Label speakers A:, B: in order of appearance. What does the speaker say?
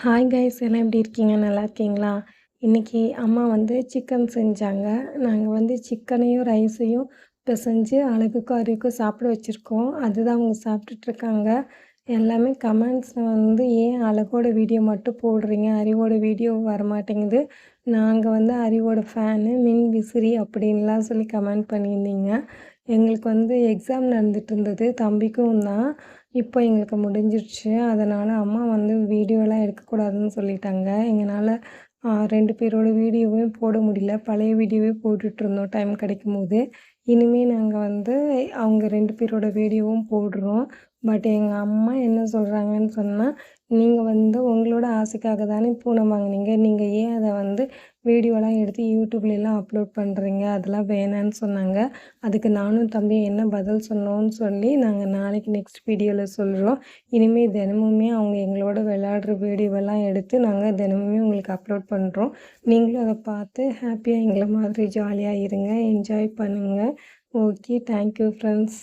A: hi guys எல்லாம் எப்படி இருக்கீங்க நல்லா இருக்கீங்களா இன்றைக்கி அம்மா வந்து சிக்கன் செஞ்சாங்க நாங்கள் வந்து சிக்கனையும் ரைஸையும் பிசைஞ்சு அழகுக்கும் அறிவுக்கும் சாப்பிட வச்சுருக்கோம் அதுதான் அவங்க சாப்பிட்டுட்ருக்காங்க எல்லாமே கமெண்ட்ஸில் வந்து ஏன் அழகோட வீடியோ மட்டும் போடுறீங்க அறிவோட வீடியோ வரமாட்டேங்குது நாங்கள் வந்து அறிவோட ஃபேனு மின் விசிறி அப்படின்லாம் சொல்லி கமெண்ட் பண்ணியிருந்தீங்க எங்களுக்கு வந்து எக்ஸாம் நடந்துகிட்டு இருந்தது தம்பிக்கும் தான் இப்போ எங்களுக்கு முடிஞ்சிருச்சு அதனால் அம்மா வந்து வீடியோலாம் எடுக்கக்கூடாதுன்னு சொல்லிட்டாங்க எங்களால் ரெண்டு பேரோட வீடியோவையும் போட முடியல பழைய வீடியோவே போட்டுட்ருந்தோம் டைம் கிடைக்கும் போது இனிமேல் நாங்கள் வந்து அவங்க ரெண்டு பேரோட வீடியோவும் போடுறோம் பட் எங்கள் அம்மா என்ன சொல்கிறாங்கன்னு சொன்னால் நீங்கள் வந்து உங்களோட ஆசைக்காக தானே பூனை வாங்கினீங்க நீங்கள் ஏன் அதை வீடியோலாம் எடுத்து யூடியூப்லலாம் அப்லோட் பண்ணுறீங்க அதெல்லாம் வேணான்னு சொன்னாங்க அதுக்கு நானும் தம்பி என்ன பதில் சொன்னோன்னு சொல்லி நாங்கள் நாளைக்கு நெக்ஸ்ட் வீடியோவில் சொல்கிறோம் இனிமேல் தினமுமே அவங்க எங்களோட விளையாடுற வீடியோவெல்லாம் எடுத்து நாங்கள் தினமுமே உங்களுக்கு அப்லோட் பண்ணுறோம் நீங்களும் அதை பார்த்து ஹாப்பியாக எங்களை மாதிரி ஜாலியாக இருங்க என்ஜாய் பண்ணுங்கள் ஓகே தேங்க்யூ ஃப்ரெண்ட்ஸ்